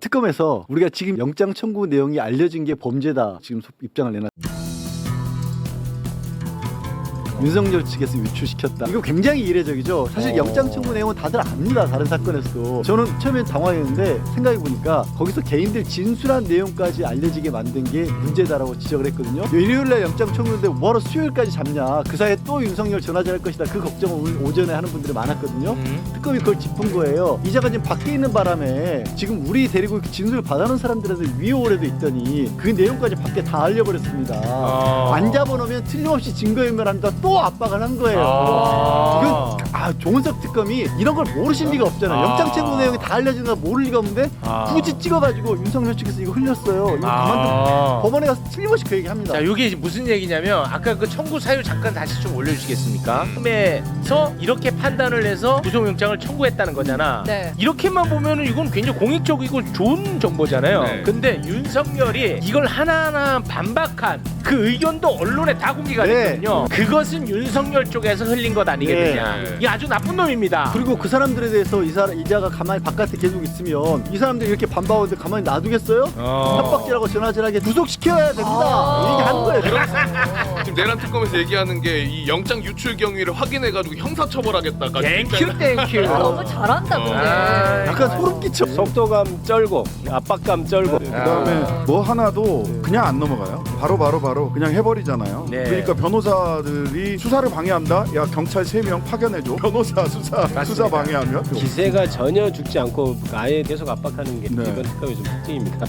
특검에서 우리가 지금 영장 청구 내용이 알려진 게 범죄다 지금 소- 입장을 내놨. 윤석열 측에서 유출시켰다. 이거 굉장히 이례적이죠. 사실 어. 영장 청구 내용은 다들 압니다. 다른 사건에서도. 저는 처음엔 당황했는데 생각해 보니까 거기서 개인들 진술한 내용까지 알려지게 만든 게 문제다라고 지적을 했거든요. 일요일 날 영장 청구인데 뭐하러 수요일까지 잡냐. 그 사이에 또 윤석열 전화잘 것이다. 그 걱정을 오늘 오전에 하는 분들이 많았거든요. 음. 특검이 그걸 짚은 거예요. 이자가 지금 밖에 있는 바람에 지금 우리 데리고 진술 받아놓은 사람들한테 위호래도 있더니 그 내용까지 밖에 다 알려버렸습니다. 아. 안 잡아놓으면 틀림없이 증거인멸한다 또 압박을 한 거예요. 아. 이건 아 조은석 특검이 이런 걸 모르실 리가 없잖아요. 아. 영장 청구 내용이 다 알려진 거 모를 리가 없는데 아. 굳이 찍어가지고 윤석열 측에서 이거 흘렸어요. 이거 아. 법원에 가서 틀림없이 그 얘기 합니다. 자, 이게 무슨 얘기냐면 아까 그 청구 사유 잠깐 다시 좀 올려주시겠습니까? 처음에서 이렇게 판단을 해서 구속영장을 청구했다는 거잖아. 네. 이렇게만 보면은 이건 굉장히 공익적이고 좋은 정보잖아요. 네. 근데 윤석열이 이걸 하나하나 반박한 그 의견도 언론에 다 공개가 네. 됐거든요. 그것은 윤석열 쪽에서 흘린 것 아니겠느냐. 네. 이게 아주 나쁜 놈입니다. 그리고 그 사람들에 대해서 이 사람 이자가 가만히 바깥에 계속 있으면 이 사람들 이렇게 반박하는데 가만히 놔두겠어요? 어. 협박질하고 전화질하게 구속시켜야 됩니다. 아. 얘기하는 거예요. 지금 내란 특검에서 얘기하는 게 이 영장 유출 경위를 확인해가지고 형사처벌하겠다까지. 땡큐 땡큐. 아, 너무 잘한다 근데. 아, 약간 소름 끼쳐. 속도감 쩔고 압박감 쩔고 그다음에 뭐 하나도 그냥 안 넘어가요. 바로 바로 바로 그냥 해버리잖아요. 네. 그러니까 변호사들이 수사를 방해한다. 야 경찰 3명 파견해줘. 변호사 수사 수사 방해하면 기세가 전혀 죽지 않고 아예 계속 압박하는 게 네. 이번 특검의 좀 특징입니다.